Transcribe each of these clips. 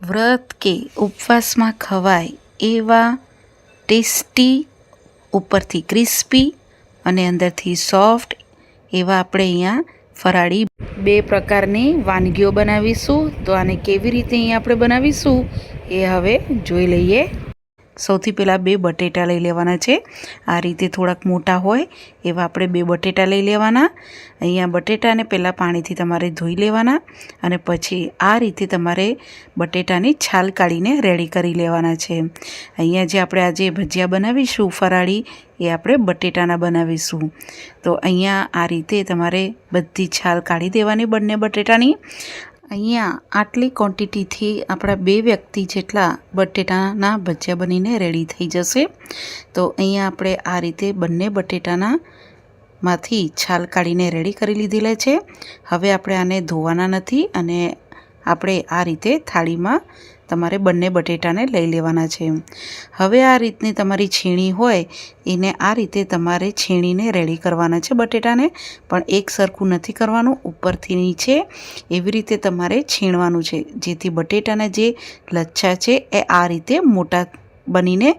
વ્રત કે ઉપવાસમાં ખવાય એવા ટેસ્ટી ઉપરથી ક્રિસ્પી અને અંદરથી સોફ્ટ એવા આપણે અહીંયા ફરાળી બે પ્રકારની વાનગીઓ બનાવીશું. તો આને કેવી રીતે અહીંયા આપણે બનાવીશું એ હવે જોઈ લઈએ. સૌથી પહેલાં બે બટેટા લઈ લેવાના છે. આ રીતે થોડાક મોટા હોય એવા આપણે બે બટેટા લઈ લેવાના. અહીંયા બટેટાને પહેલાં પાણીથી તમારે ધોઈ લેવાના અને પછી આ રીતે તમારે બટેટાની છાલ કાઢીને રેડી કરી લેવાના છે. અહીંયા જે આપણે આજે ભજીયા બનાવીશું, ફરાળી, એ આપણે બટેટાના બનાવીશું. તો અહીંયા આ રીતે તમારે બધી છાલ કાઢી દેવાની બંને બટેટાની. અહીંયા આટલી ક્વોન્ટિટીથી આપણા બે વ્યક્તિ જેટલા બટેટાના ભજીયા બનીને રેડી થઈ જશે. તો અહીંયા આપણે આ રીતે બંને બટેટાના માંથી છાલ કાઢીને રેડી કરી લીધેલા છે. હવે આપણે આને ધોવાના નથી અને આપણે આ રીતે થાળીમાં તમારે બંને બટેટાને લઈ લેવાના છે. હવે આ રીતની તમારી છીણી હોય, એને આ રીતે તમારે છીણીને રેડી કરવાના છે બટેટાને, પણ એક સરખું નથી કરવાનું, ઉપરથી નીચે એવી રીતે તમારે છીણવાનું છે. જેથી બટેટાના જે લચ્છા છે, એ આ રીતે મોટા બનીને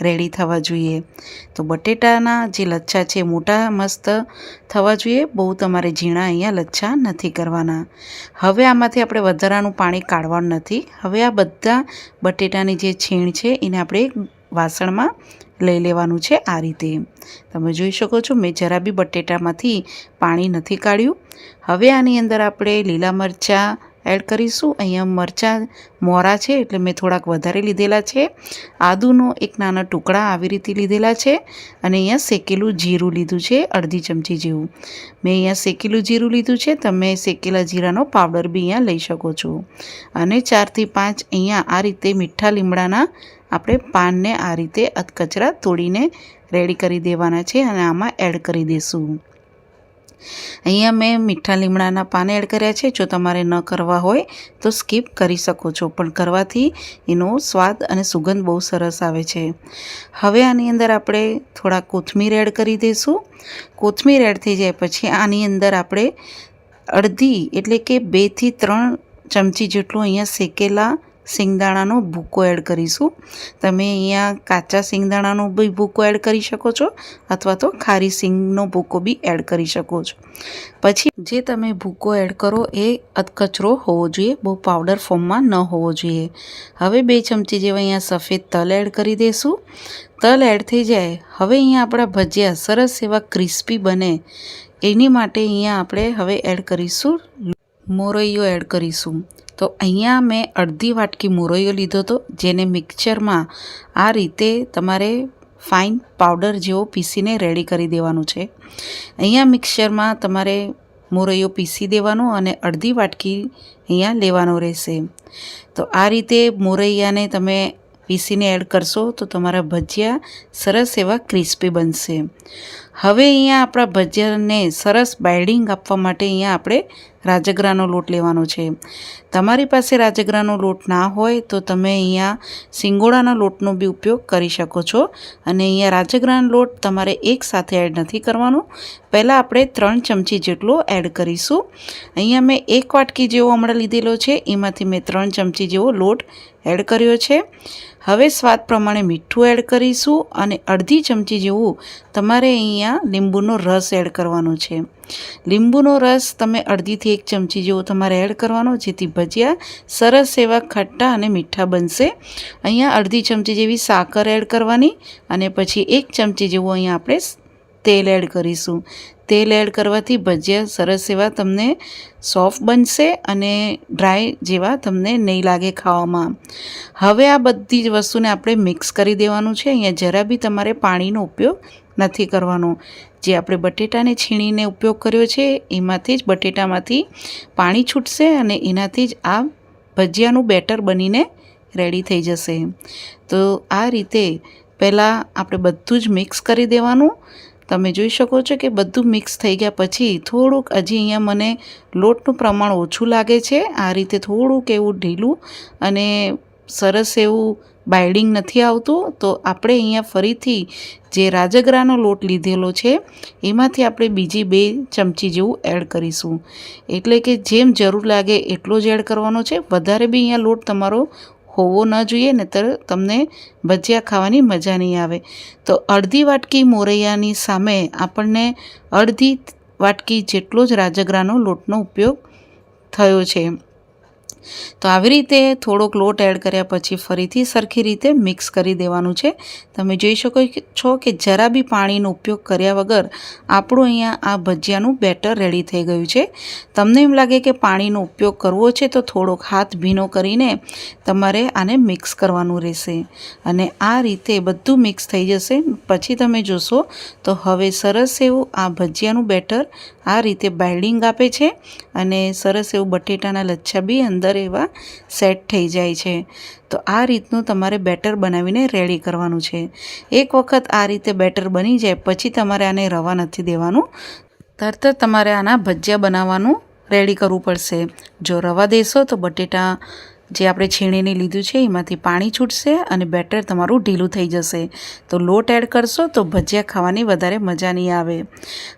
રેડી થવા જોઈએ. તો બટેટાના જે લચ્છા છે, મોટા મસ્ત થવા જોઈએ. બહુ તમારે ઝીણા અહીંયા લચ્છા નથી કરવાના. હવે આમાંથી આપણે વધારાનું પાણી કાઢવાનું નથી. હવે આ બધા બટેટાની જે છીણ છે, એને આપણે વાસણમાં લઈ લેવાનું છે આ રીતે. તમે જોઈ શકો છો, મેં જરા બી બટેટામાંથી પાણી નથી કાઢ્યું. હવે આની અંદર આપણે લીલા મરચાં એડ કરીશું. અહીંયા મરચાં મોરા છે એટલે મેં થોડાક વધારે લીધેલા છે. આદુનો એક નાના ટુકડા આવી રીતે લીધેલા છે અને અહીંયા શેકેલું જીરું લીધું છે, અડધી ચમચી જેવું. મેં અહીંયા શેકેલું જીરું લીધું છે. તમે શેકેલા જીરાનો પાવડર બી અહીંયા લઈ શકો છો. અને ચારથી પાંચ અહીંયા આ રીતે મીઠા લીમડાના આપણે પાનને આ રીતે અધકચરા તોડીને રેડી કરી દેવાના છે અને આમાં એડ કરી દઈશું અહીંયા મેં મીઠા લીમડાના પાન એડ કર્યા છે. જો તમારે ન કરવા હોય તો સ્કીપ કરી શકો છો, પણ કરવાથી એનો સ્વાદ અને સુગંધ બહુ સરસ આવે છે. હવે આની અંદર આપણે થોડા કોથમીર એડ કરી દઈશું. કોથમીર એડ થઈ જાય પછી આની અંદર આપણે અડધી એટલે કે બેથી ત્રણ ચમચી જેટલું અહીંયા શેકેલા સિંગદાણાનો ભૂકો એડ કરીશું. તમે અહીંયા કાચા સિંગદાણાનો બી ભૂકો એડ કરી શકો છો અથવા તો ખારી સિંગનો ભૂકો બી એડ કરી શકો છો. પછી જે તમે ભૂકો એડ કરો એ અધકચરો હોવો જોઈએ, બહુ પાવડર ફોર્મમાં ન હોવો જોઈએ. હવે બે ચમચી જેવા અહીંયા સફેદ તલ એડ કરી દઈશું તલ એડ થઈ જાય. હવે અહીંયા આપણા ભજીયા સરસ એવા ક્રિસ્પી બને. એની માટે અહીંયા આપણે હવે એડ કરીશું મોરૈયો એડ કરીશું. તો અહીંયા મેં અડધી વાટકી મોરૈયો લીધો હતો, જેને મિક્સરમાં આ રીતે તમારે ફાઇન પાવડર જેવો પીસીને રેડી કરી દેવાનું છે. અહીંયા મિક્સરમાં તમારે મોરૈયો પીસી દેવાનો અને અડધી વાટકી અહીંયા લેવાનો રહેશે. તો આ રીતે મોરૈયાને તમે પીસીને એડ કરશો તો તમારા ભજીયા સરસ એવા ક્રિસ્પી બનશે. હવે અહીંયા આપણા ભજીયાને સરસ બાઇડિંગ આપવા માટે અહીંયા આપણે રાજગરાનો લોટ લેવાનો છે. તમારી પાસે રાજગરાનો લોટ ના હોય તો તમે અહીંયા સિંગોડાના લોટનો બી ઉપયોગ કરી શકો છો. અને અહીંયા રાજગરાનો લોટ તમારે એક સાથે એડ નથી કરવાનો. પહેલાં આપણે ત્રણ ચમચી જેટલો એડ કરીશું. અહીંયા મેં એક વાટકી જેવો હમણાં લીધેલો છે. એમાંથી મેં ત્રણ ચમચી જેવો લોટ એડ કર્યો છે. હવે સ્વાદ પ્રમાણે મીઠું એડ કરીશું અને અડધી ચમચી જેવું તમારે અહીંયા લીંબુનો રસ એડ કરવાનો છે. લીંબુનો રસ તમે અડધીથી એક ચમચી જેવો તમારે એડ કરવાનો, જેથી ભજીયા સરસ એવા ખટ્ટા અને મીઠા બનશે. અહીંયા અડધી ચમચી જેવી સાકર એડ કરવાની અને પછી એક ચમચી જેવું અહીંયા આપણે તેલ એડ કરીશું. તેલ એડ કરવાથી ભજીયા સરસ એવા તમને સોફ્ટ બનશે અને ડ્રાય જેવા તમને નહીં લાગે ખાવામાં. હવે આ બધી જ વસ્તુને આપણે મિક્સ કરી દેવાનું છે. અહીંયા જરા બી તમારે પાણીનો ઉપયોગ નથી કરવાનો. જે આપણે બટેટાને છીણીને ઉપયોગ કર્યો છે, એમાંથી જ બટેટામાંથી પાણી છૂટશે અને એનાથી જ આ ભજીયાનું બેટર બનીને રેડી થઈ જશે. તો આ રીતે પહેલાં આપણે બધું જ મિક્સ કરી દેવાનું. તમે જોઈ શકો છો કે બધું મિક્સ થઈ ગયા પછી થોડુંક હજી અહીંયા મને લોટનું પ્રમાણ ઓછું લાગે છે. આ રીતે થોડુંક એવું ઢીલું અને સરસ એવું બાઇડિંગ નથી આવતું. તો આપણે અહીંયા ફરીથી જે રાજગરાનો લોટ લીધેલો છે, એમાંથી આપણે બીજી બે ચમચી જેવું એડ કરીશું. એટલે કે જેમ જરૂર લાગે એટલો જ એડ કરવાનો છે. વધારે બી અહીંયા લોટ તમારો હોવો ન જોઈએ ને તો તમને ભજીયા ખાવાની મજા નહીં આવે. તો અડધી વાટકી મોરૈયાની સામે આપણને અડધી વાટકી જેટલો જ રાજગરાનો લોટનો ઉપયોગ થયો છે. તો આવી રીતે થોડોક લોટ એડ કર્યા પછી ફરીથી સરખી રીતે મિક્સ કરી દેવાનું છે. તમે જોઈ શકો છો કે જરા બી પાણીનો ઉપયોગ કર્યા વગર આપણું અહીંયા આ ભજીયાનું બેટર રેડી થઈ ગયું છે. તમને એમ લાગે કે પાણીનો ઉપયોગ કરવો છે તો થોડોક હાથ ભીનો કરીને તમારે આને મિક્સ કરવાનું રહેશે. અને આ રીતે બધું મિક્સ થઈ જશે. પછી તમે જોશો તો હવે સરસ એવું આ ભજીયાનું બેટર આ રીતે બાઇડિંગ આપે છે. અને સરસ એવું બટેટાના લચ્છા બી અંદર એવા સેટ થઈ જાય છે. તો આ રીતનું તમારે બેટર બનાવીને રેડી કરવાનું છે. એક વખત આ રીતે બેટર બની જાય, પછી તમારે આને રવા નથી દેવાનું. તરત તમારે આના ભજીયા બનાવવાનું રેડી કરવું પડશે. જો રવા દેશો તો બટેટા જે આપણે છીણીને લીધું છે, એમાંથી પાણી છૂટશે અને બેટર તમારું ઢીલું થઈ જશે. તો લોટ એડ કરશો તો ભજીયા ખાવાની વધારે મજા નહીં આવે.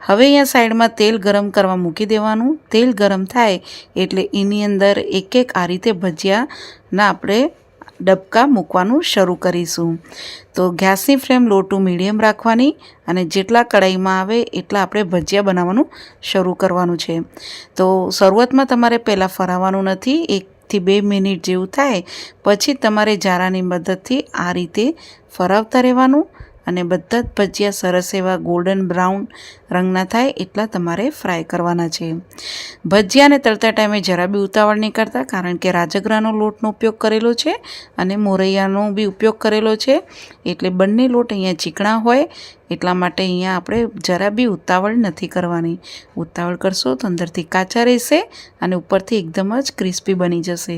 હવે અહીંયા સાઈડમાં તેલ ગરમ કરવા મૂકી દેવાનું. તેલ ગરમ થાય એટલે એની અંદર એક એક આ રીતે ભજીયાના આપણે ડબકા મૂકવાનું શરૂ કરીશું. તો ગેસની ફ્લેમ લો ટુ મીડિયમ રાખવાની અને જેટલા કડાઈમાં આવે એટલા આપણે ભજીયા બનાવવાનું શરૂ કરવાનું છે. તો શરૂઆતમાં તમારે પહેલાં ફરાવવાનું નથી. એકથી બે મિનિટ જેવું થાય પછી તમારે જારાની મદદથી આ રીતે ફરાવતા રહેવાનું. અને બધા જ ભજીયા સરસ એવા ગોલ્ડન બ્રાઉન રંગના થાય એટલા તમારે ફ્રાય કરવાના છે. ભજીયાને તળતા ટાઈમે જરા બી ઉતાવળ નહીં કરતા, કારણ કે રાજગરાનો લોટનો ઉપયોગ કરેલો છે અને મોરૈયાનો બી ઉપયોગ કરેલો છે. એટલે બંને લોટ અહીંયા ચીકણા હોય, એટલા માટે અહીંયા આપણે જરા બી ઉતાવળ નથી કરવાની. ઉતાવળ કરશો તો અંદરથી કાચા રહેશે અને ઉપરથી એકદમ જ ક્રિસ્પી બની જશે.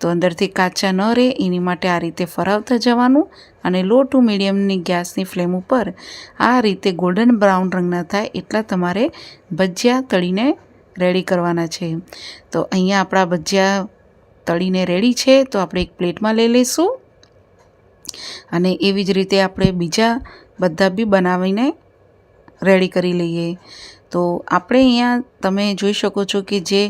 તો અંદરથી કાચા ન રહે, એની માટે આ રીતે ફરાવતા જવાનું અને લો ટુ મીડિયમની ગેસની ફ્લેમ ઉપર આ રીતે ગોલ્ડન બ્રાઉન રંગના થાય એટલા તમારે ભજીયા તળીને રેડી કરવાના છે. તો અહીંયા આપણા ભજીયા તળીને રેડી છે, તો આપણે એક પ્લેટમાં લઈ લઈશું. અને એવી જ રીતે આપણે બીજા બધા બી બનાવીને રેડી કરી લઈએ. તો આપણે અહીંયા તમે જોઈ શકો છો કે જે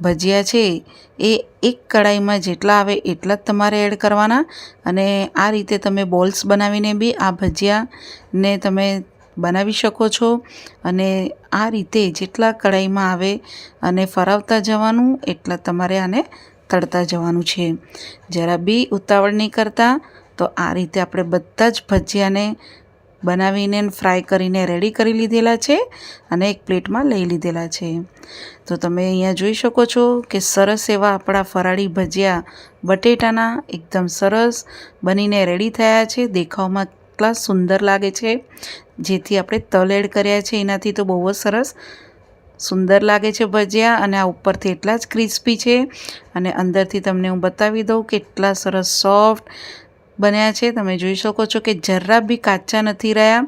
ભજીયા છે, એ એક કડાઈમાં જેટલા આવે એટલા જ તમારે એડ કરવાના. અને આ રીતે તમે બોલ્સ બનાવીને બી આ ભજીયાને તમે બનાવી શકો છો. અને આ રીતે જેટલા કડાઈમાં આવે અને ફરાવતા જવાનું, એટલા તમારે આને તળતા જવાનું છે. જરા બી ઉતાવળ નહીં કરતા, તો આ રીતે આપણે બધા જ ભજીયાને બનાવીને ફ્રાય કરીને રેડી કરી લીધેલા છે અને એક પ્લેટમાં લઈ લીધેલા છે. તો તમે અહીંયા જોઈ શકો છો કે સરસ એવા આપણા ફરાળી ભજીયા બટેટાના એકદમ સરસ બનીને રેડી થયા છે. દેખાવમાં એટલા સુંદર લાગે છે. જેથી આપણે તલ એડ કર્યા છે. એનાથી તો બહુ જ સરસ સુંદર લાગે છે ભજીયા અને આ ઉપરથી એટલા જ ક્રિસ્પી છે. અને અંદરથી તમને હું બતાવી દઉં કે એટલા સરસ સોફ્ટ બન્યા છે. તમે જોઈ શકો છો કે જરા બી કાચા નથી રહ્યા.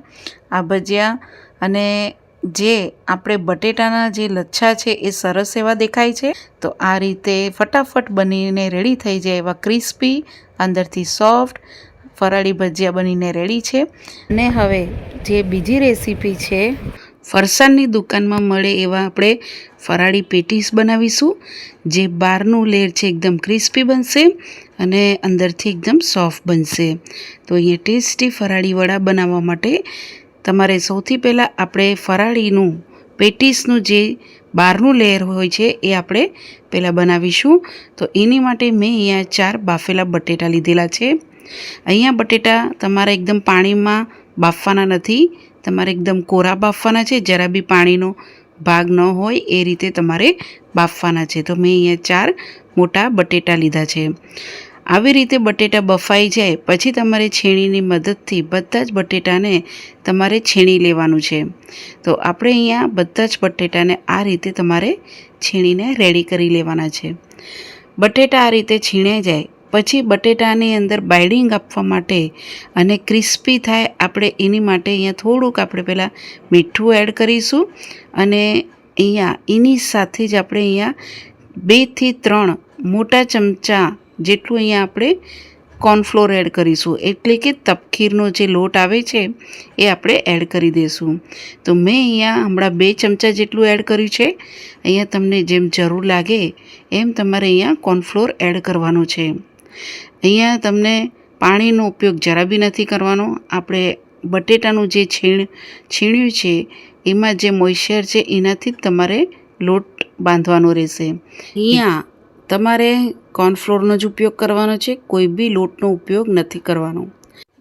આ ભજીયા અને જે આપણે બટેટાના જે લચ્છા છે એ સરસ એવા દેખાય છે. તો આ રીતે ફટાફટ બનીને રેડી થઈ જાય એવા ક્રિસ્પી, અંદરથી સોફ્ટ, ફરાળી ભજીયા બનીને રેડી છે. અને હવે જે બીજી રેસીપી છે ફરસાણની દુકાનમાં મળે એવા આપણે ફરાળી પેટીસ બનાવીશું, જે બહારનું લેર છે એકદમ ક્રિસ્પી બનશે અને અંદરથી એકદમ સોફ્ટ બનશે. તો અહીંયા ટેસ્ટી ફરાળી વડા બનાવવા માટે તમારે સૌથી પહેલાં આપણે ફરાળીનું, પેટીસનું જે બહારનું લેયર હોય છે એ આપણે પહેલાં બનાવીશું. તો એની માટે મેં અહીંયા ચાર બાફેલા બટેટા લીધેલા છે. અહીંયા બટેટા તમારે એકદમ પાણીમાં બાફવાના નથી તમારે એકદમ કોરા બાફવાના છે. જરા બી પાણીનો ભાગ ન હોય એ રીતે તમારે બાફવાના છે. તો મેં અહીંયા ચાર મોટા બટેટા લીધા છે. આવી રીતે બટેટા બફાઈ જાય પછી તમારે છીણીની મદદથી બધા જ બટેટાને તમારે છીણી લેવાનું છે. તો આપણે અહીંયા બધા જ બટેટાને આ રીતે તમારે છીણીને રેડી કરી લેવાના છે. બટેટા આ રીતે છીણે જાય પછી બટેટાની અંદર બાઇડિંગ આપવા માટે અને ક્રિસ્પી થાય આપણે એની માટે અહીંયા થોડુંક આપણે પહેલાં મીઠું એડ કરીશું અને અહીંયા એની સાથે જ આપણે અહીંયા બેથી ત્રણ મોટા ચમચા જેટલું અહીંયા આપણે કોર્નફ્લોર એડ કરીશું. એટલે કે તપખીરનો જે લોટ આવે છે એ આપણે એડ કરી દઈશું તો મેં અહીંયા હમણાં બે ચમચા જેટલું એડ કર્યું છે. અહીંયા તમને જેમ જરૂર લાગે એમ તમારે અહીંયા કોર્નફ્લોર એડ કરવાનો છે. અહીંયા તમને પાણીનો ઉપયોગ જરા બી નથી કરવાનો. આપણે બટેટાનું જે છીણ, છીણ્યું છે, એમાં જે મોઇશ્ચર છે, એનાથી જ તમારે લોટ બાંધવાનો રહેશે. અહીંયા તમારે કોર્નફ્લોરનો જ ઉપયોગ કરવાનો છે. કોઈ બી લોટનો ઉપયોગ નથી કરવાનો.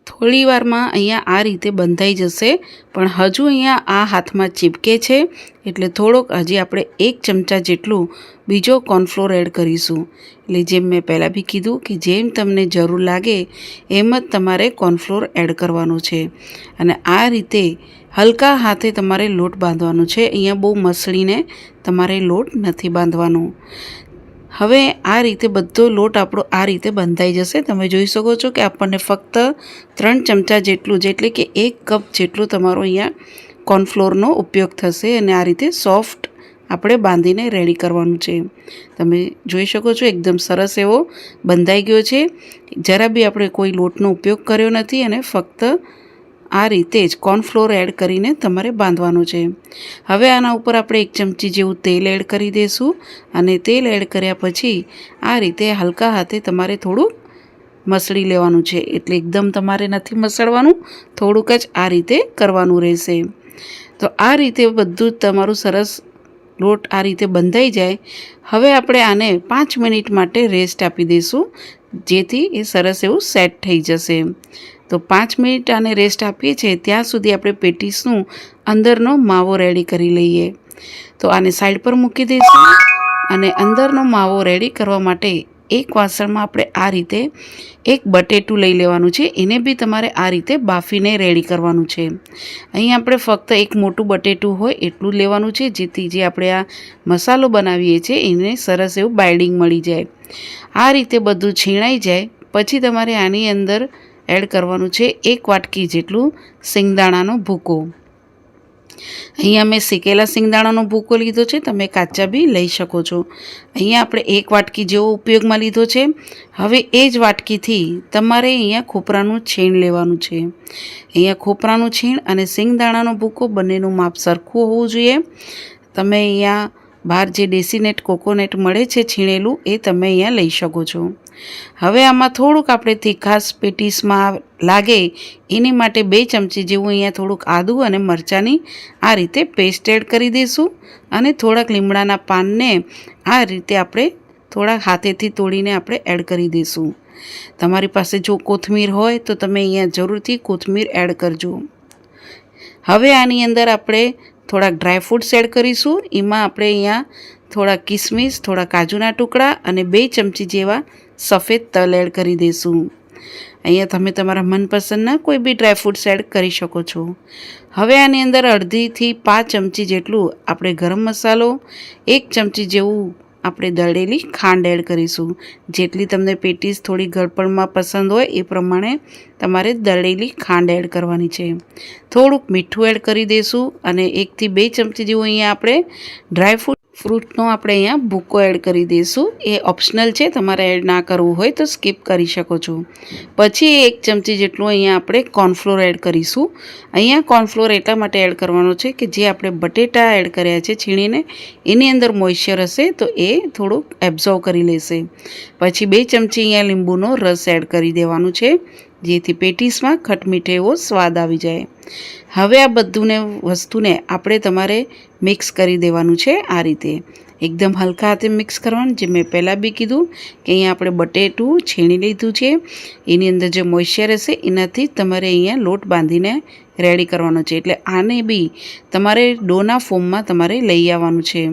થોડી વારમાં અહીંયા આ રીતે બંધાઈ જશે. પણ હજુ અહીંયા આ હાથમાં ચીપકે છે. એટલે થોડોક હજી આપણે એક ચમચા જેટલું બીજો કોર્નફ્લોર એડ કરીશું. એટલે જેમ મેં પહેલાં બી કીધું કે જેમ તમને જરૂર લાગે એમ જ તમારે કોર્નફ્લોર એડ કરવાનું છે. અને આ રીતે હલકા હાથે તમારે લોટ બાંધવાનો છે. અહીંયા બહુ મસળીને તમારે લોટ નથી બાંધવાનો. હવે આ રીતે બધો લોટ આપણો આ રીતે બંધાઈ જશે. તમે જોઈ શકો છો કે આપણને ફક્ત ત્રણ ચમચા જેટલું, જેટલે કે એક કપ જેટલું તમારો અહીંયા કોર્નફ્લોરનો ઉપયોગ થશે અને આ રીતે સોફ્ટ આપણે બાંધીને રેડી કરવાનું છે. તમે જોઈ શકો છો એકદમ સરસ એવો બંધાઈ ગયો છે. જરા બી આપણે કોઈ લોટનો ઉપયોગ કર્યો નથી અને ફક્ત આ રીતે જ કોર્નફ્લોર એડ કરીને તમારે બાંધવાનું છે. હવે આના ઉપર આપણે એક ચમચી જેવું તેલ એડ કરી દઈશું અને તેલ એડ કર્યા પછી આ રીતે હલકા હાથે તમારે થોડું મસળી લેવાનું છે. એટલે એકદમ તમારે નથી મસળવાનું, થોડુંક જ આ રીતે કરવાનું રહેશે. તો આ રીતે બધું જ તમારું સરસ લોટ આ રીતે બંધાઈ જાય. હવે આપણે આને પાંચ મિનિટ માટે રેસ્ટ આપી દઈશું જેથી એ સરસ એવું સેટ થઈ જશે. તો પાંચ મિનિટ આને રેસ્ટ આપીએ છીએ, ત્યાં સુધી આપણે પેટીસનું અંદરનો માવો રેડી કરી લઈએ. તો આને સાઈડ પર મૂકી દઈશું અને અંદરનો માવો રેડી કરવા માટે એક વાસણમાં આપણે આ રીતે એક બટેટું લઈ લેવાનું છે, એને બી તમારે આ રીતે બાફીને રેડી કરવાનું છે. અહીં આપણે ફક્ત એક મોટું બટેટું હોય એટલું લેવાનું છે, જેથી જે આપણે આ મસાલો બનાવીએ છીએ એને સરસ એવું બાઇડિંગ મળી જાય. આ રીતે બધું છીણાઈ જાય, પછી તમારે આની અંદર એડ કરવાનું છે એક વાટકી જેટલું સિંગદાણાનો ભૂકો. અહીંયા મેં શેકેલા સિંગદાણાનો ભૂકો લીધો છે, તમે કાચા બી લઈ શકો છો. અહીંયા આપણે એક વાટકી જેવો ઉપયોગમાં લીધો છે. હવે એ જ વાટકીથી તમારે અહીંયા ખોપરાનું છીણ લેવાનું છે. અહીંયા ખોપરાનું છીણ અને સિંગદાણાનો ભૂકો બંનેનું માપ સરખું હોવું જોઈએ. તમે અહીંયા બહાર જે ડેસીનેટ કોકોનેટ મળે છે છીણેલું એ તમે અહીંયા લઈ શકો છો. હવે આમાં થોડુંક આપણે તીખાસ પેટીસમાં લાગે એની માટે બે ચમચી જેવું અહીંયા થોડુંક આદું અને મરચાંની આ રીતે પેસ્ટ એડ કરી દઈશું અને થોડાક લીમડાના પાનને આ રીતે આપણે થોડાક હાથેથી તોડીને આપણે એડ કરી દઈશું. તમારી પાસે જો કોથમીર હોય તો તમે અહીંયા જરૂરથી કોથમીર એડ કરજો. હવે આની અંદર આપણે થોડાક ડ્રાયફ્રૂટ્સ એડ કરીશું. એમાં આપણે અહીંયા થોડા કિસમિસ, થોડા કાજુના ટુકડા અને બે ચમચી જેવા સફેદ તલ એડ કરી દઈશું. અહીંયા તમે તમારા મનપસંદના કોઈ બી ડ્રાયફ્રૂટ્સ એડ કરી શકો છો. હવે આની અંદર અડધીથી પાંચ ચમચી જેટલું આપણે ગરમ મસાલો, એક ચમચી જેવું આપણે દળેલી ખાંડ એડ કરીશું. જેટલી તમને પેટીસ થોડી ગળપણમાં પસંદ હોય એ પ્રમાણે તમારે દળેલી ખાંડ એડ કરવાની છે. થોડુંક મીઠું એડ કરી દઈશું અને એકથી બે ચમચી જેવું અહીંયા આપણે ડ્રાયફ્રૂટ ફ્રૂટનો આપણે અહીંયા ભૂકો એડ કરી દઈશું. એ ઓપ્શનલ છે, તમારે એડ ના કરવું હોય તો સ્કીપ કરી શકો છો. પછી એક ચમચી જેટલું અહીંયા આપણે કોર્નફ્લોર એડ કરીશું. અહીંયા કોર્નફ્લોર એટલા માટે એડ કરવાનો છે કે જે આપણે બટેટા એડ કર્યા છે છીણીને, એની અંદર મોઇશ્ચર હશે તો એ થોડુંક એબ્ઝોર્વ કરી લેશે. પછી બે ચમચી અહીંયા લીંબુનો રસ એડ કરી દેવાનું છે. જેથી પેટીસમાં ખટમીઠે એવો સ્વાદ આવી જાય. હવે આ બધુંને, વસ્તુને આપણે તમારે મિક્સ કરી દેવાનું છે આ રીતે. એકદમ હલકા હાથે મિક્સ કરવાનું. જે મેં પહેલાં બી કીધું કે અહીંયા આપણે બટેટું છીણી લીધું છે. એની અંદર જે મોઇશ્ચર હશે, એનાથી તમારે અહીંયા લોટ બાંધીને રેડી કરવાનો છે. એટલે આને બી તમારે ડોના ફોર્મમાં તમારે લઈ આવવાનું છે.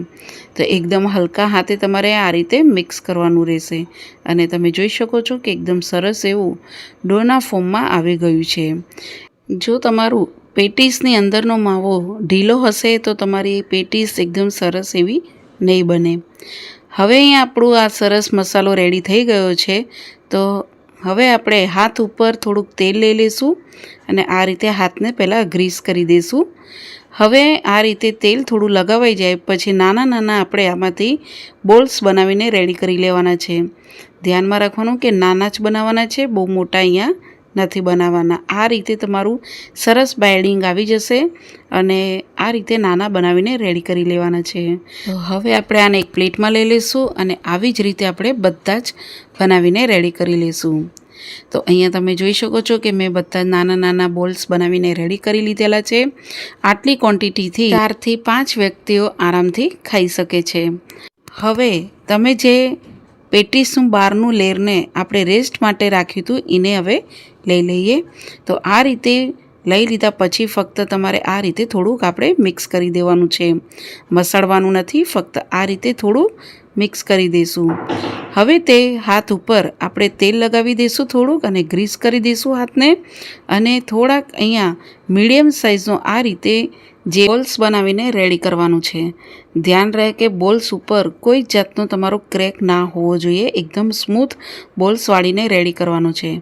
તો એકદમ હલકા હાથે તમારે આ રીતે મિક્સ કરવાનું રહેશે. અને તમે જોઈ શકો છો કે એકદમ સરસ એવું ડોના ફોર્મમાં આવી ગયું છે. જો તમારું પેટીસની અંદરનો માવો ઢીલો હશે, તો તમારી પેટીસ એકદમ સરસ એવી નહીં બને. હવે અહીંયા આપણું આ સરસ મસાલો રેડી થઈ ગયો છે. તો હવે આપણે હાથ ઉપર થોડુંક તેલ લઈ લઈશું અને આ રીતે હાથને પહેલાં ગ્રીસ કરી દઈશું. હવે આ રીતે તેલ થોડું લગાવાઈ જાય પછી નાના નાના આપણે આમાંથી બોલ્સ બનાવીને રેડી કરી લેવાના છે. ધ્યાનમાં રાખવાનું કે નાના જ બનાવવાના છે, બહુ મોટા અહીંયા નથી બનાવવાના. આ રીતે તમારું સરસ બાઇડિંગ આવી જશે અને આ રીતે નાના બનાવીને રેડી કરી લેવાના છે. હવે આપણે આને એક પ્લેટમાં લઈ લઈશું અને આવી જ રીતે આપણે બધા જ બનાવીને રેડી કરી લઈશું તો અહીંયા તમે જોઈ શકો છો કે મેં બધા નાના નાના બોલ્સ બનાવીને રેડી કરી લીધેલા છે. આટલી ક્વોન્ટિટીથી ચારથી પાંચ વ્યક્તિઓ આરામથી ખાઈ શકે છે. હવે તમે જે પેટીસનું બહારનું લેરને આપણે રેસ્ટ માટે રાખ્યું હતું, એને હવે લઈ લઈએ. તો આ રીતે લઈ લીધા પછી ફક્ત તમારે આ રીતે થોડુંક આપણે મિક્સ કરી દેવાનું છે. મસળવાનું નથી, ફક્ત આ રીતે થોડું મિક્સ કરી દઈશું હવે તે હાથ ઉપર આપણે તેલ લગાવી દઈશું થોડુંક અને ગ્રીસ કરી દઈશું હાથને. અને થોડાક અહીંયા મીડિયમ સાઇઝનો આ રીતે જે બોલ્સ બનાવીને રેડી કરવાનું છે. ધ્યાન રહે કે બોલ્સ ઉપર કોઈ જાતનો તમારો ક્રેક ના હોવો જોઈએ. એકદમ સ્મૂથ બોલ્સ વાળીને રેડી કરવાનું છે.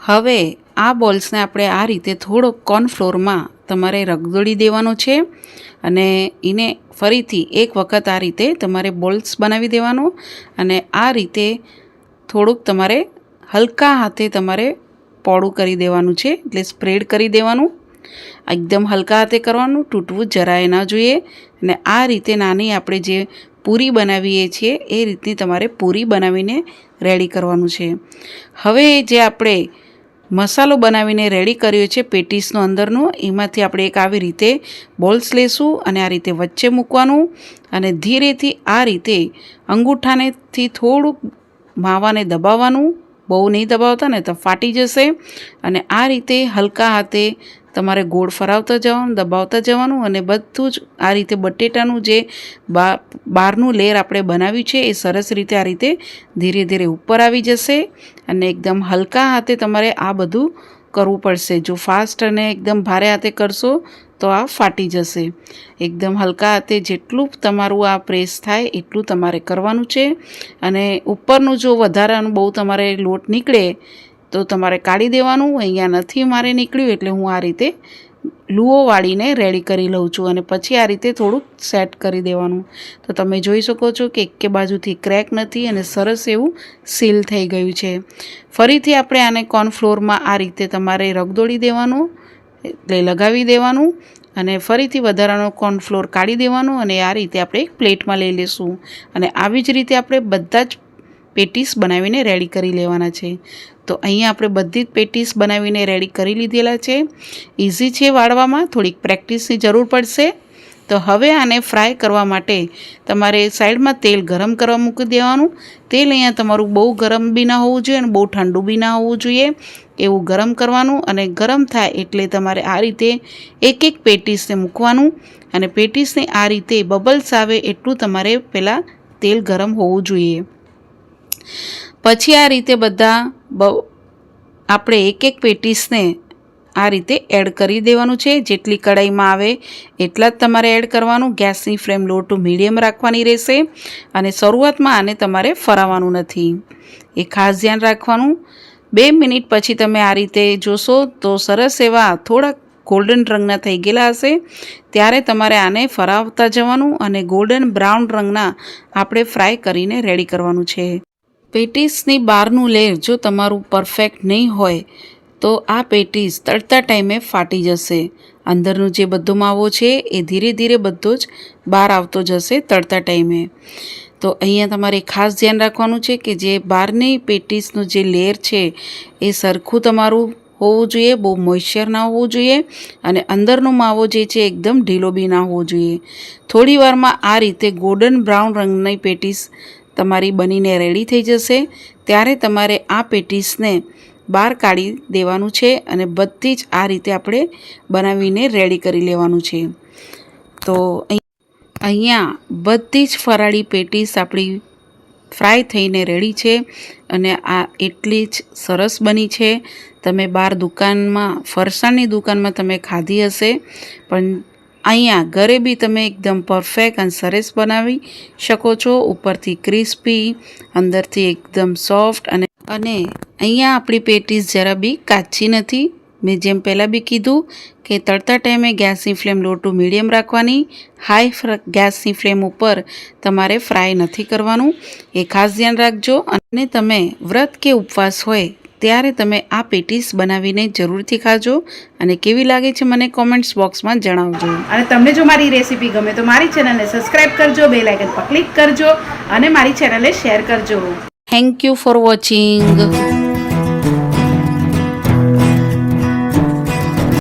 હવે આ બોલ્સને આપણે આ રીતે થોડો કોર્નફ્લોરમાં તમારે રગદોળી દેવાનો છે અને એને ફરીથી એક વખત આ રીતે તમારે બોલ્સ બનાવી દેવાનો અને આ રીતે થોડુંક તમારે હલકા હાથે તમારે પોળું કરી દેવાનું છે, એટલે સ્પ્રેડ કરી દેવાનું. એકદમ હલકા હાથે કરવાનું, તૂટવું જરાય ન જોઈએ. અને આ રીતે નાની આપણે જે પૂરી બનાવીએ છીએ, એ રીતની તમારે પૂરી બનાવીને રેડી કરવાનું છે. હવે જે આપણે મસાલો બનાવીને રેડી કર્યો છે પેટીસનો અંદરનો, એમાંથી આપણે એક આવી રીતે બોલ્સ લેશું અને આ રીતે વચ્ચે મૂકવાનું અને ધીરેથી આ રીતે અંગૂઠાનેથી થોડુંક માવાને દબાવવાનું. બહુ નહીં દબાવતા ને તો ફાટી જશે. અને આ રીતે હલકા હાથે તમારે ગોળ ફરાવતા જવાનું, દબાવતા જવાનું અને બધું જ આ રીતે બટેટાનું જે બા, બહારનું લેર આપણે બનાવ્યું છે, એ સરસ રીતે આ રીતે ધીરે ધીરે ઉપર આવી જશે અને એકદમ હલકા હાથે તમારે આ બધું કરવું પડશે. જો ફાસ્ટ અને એકદમ ભારે હાથે કરશો, તો આ ફાટી જશે. એકદમ હલકા હાથે જેટલું તમારું આ પ્રેસ થાય, એટલું તમારે કરવાનું છે અને ઉપરનું જો વધારાનું બહુ તમારે લોટ નીકળે તો તમારે કાઢી દેવાનું, અહીંયા નથી મારે નીકળ્યું એટલે હું આ રીતે લૂવો વાળીને રેડી કરી લઉં છું અને પછી આ રીતે થોડુંક સેટ કરી દેવાનું. તો તમે જોઈ શકો છો કે એકે બાજુથી ક્રેક નથી અને સરસ એવું સીલ થઈ ગયું છે. ફરીથી આપણે આને કોર્નફ્લોરમાં આ રીતે તમારે રગદોળી દેવાનું, એટલે લગાવી દેવાનું અને ફરીથી વધારાનો કોર્નફ્લોર કાઢી દેવાનું અને આ રીતે આપણે એક પ્લેટમાં લઈ લઈશું અને આવી જ રીતે આપણે બધા જ પેટીસ બનાવીને રેડી કરી લેવાના છે. તો અહીંયા આપણે બધી જ પેટીસ બનાવીને રેડી કરી લીધેલા છે. ઇઝી છે વાળવામાં, થોડીક પ્રેક્ટિસની જરૂર પડશે. તો હવે આને ફ્રાય કરવા માટે તમારે સાઈડમાં તેલ ગરમ કરવા મૂકી દેવાનું. તેલ અહીંયા તમારું બહુ ગરમ બી ના હોવું જોઈએ અને બહુ ઠંડુ બી ના હોવું જોઈએ. એવું ગરમ કરવાનું અને ગરમ થાય એટલે તમારે આ રીતે એક એક પેટીસને મૂકવાનું અને પેટીસને આ રીતે બબલ્સ આવે એટલું તમારે પહેલાં તેલ ગરમ હોવું જોઈએ. પછી આ રીતે બધા બહુ આપણે એક એક પેટીસને આ રીતે એડ કરી દેવાનું છે. જેટલી કડાઈમાં આવે એટલા જ તમારે એડ કરવાનું. ગેસની ફ્લેમ લો ટુ મીડિયમ રાખવાની રહેશે અને શરૂઆતમાં આને તમારે ફરાવવાનું નથી. એ ખાસ ધ્યાન રાખવાનું. બે મિનિટ પછી તમે આ રીતે જોશો તો સરસ એવા થોડાક ગોલ્ડન રંગના થઈ ગયેલા હશે. ત્યારે તમારે આને ફરાવતા જવાનું અને ગોલ્ડન બ્રાઉન રંગના આપણે ફ્રાય કરીને રેડી કરવાનું છે. પેટીસની બહારનું લેર જો તમારું પરફેક્ટ નહીં હોય, તો આ પેટીસ તળતા ટાઈમે ફાટી જશે. અંદરનું જે બધો માવો છે, એ ધીરે ધીરે બધો જ બહાર આવતો જશે તળતા ટાઈમે. તો અહીંયા તમારે ખાસ ધ્યાન રાખવાનું છે કે જે બહારની પેટીસનું જે લેયર છે, એ સરખું તમારું હોવું જોઈએ, બહુ મોઇશ્ચર ના હોવું જોઈએ અને અંદરનો માવો જે છે, એકદમ ઢીલો બી ના હોવો જોઈએ. થોડી વારમાં આ રીતે ગોલ્ડન બ્રાઉન રંગની પેટીસ તમારી બનીને રેડી થઈ જશે, ત્યારે તમારે આ પેટીસને બહાર કાઢી દેવાનું છે અને બધી જ આ રીતે આપણે બનાવીને રેડી કરી લેવાનું છે. તો અહીં, અહીંયા બધી જ ફરાળી પેટીસ આપણી ફ્રાય થઈને રેડી છે અને આ એટલી જ સરસ બની છે. તમે બહાર દુકાનમાં, ફરસાણની દુકાનમાં તમે ખાધી હશે, પણ અહીંયા ઘરે બી તમે એકદમ પરફેક્ટ અને સરસ બનાવી શકો છો. ઉપરથી ક્રિસ્પી અંદરથી એકદમ સોફ્ટ અને અને અહીંયા આપણી પેટીસ જરા બી કાચી નથી. મેં જેમ પહેલાં બી કીધું કે તળતા ટાઈમે ગેસની ફ્લેમ લો ટુ મીડિયમ રાખવાની. હાઈ ગેસની ફ્લેમ ઉપર તમારે ફ્રાય નથી કરવાનું. એ ખાસ ધ્યાન રાખજો અને તમે વ્રત કે ઉપવાસ હોય ત્યારે તમે આ પેટીસ બનાવીને જરૂરથી ખાજો અને કેવી લાગે છે મને કોમેન્ટ્સ બોક્સમાં જણાવજો. અને તમને જો મારી રેસીપી ગમે તો મારી ચેનલને સબસ્ક્રાઈબ કરજો બે લાઇકન પર ક્લિક કરજો અને મારી ચેનલને શેર કરજો. Thank you for watching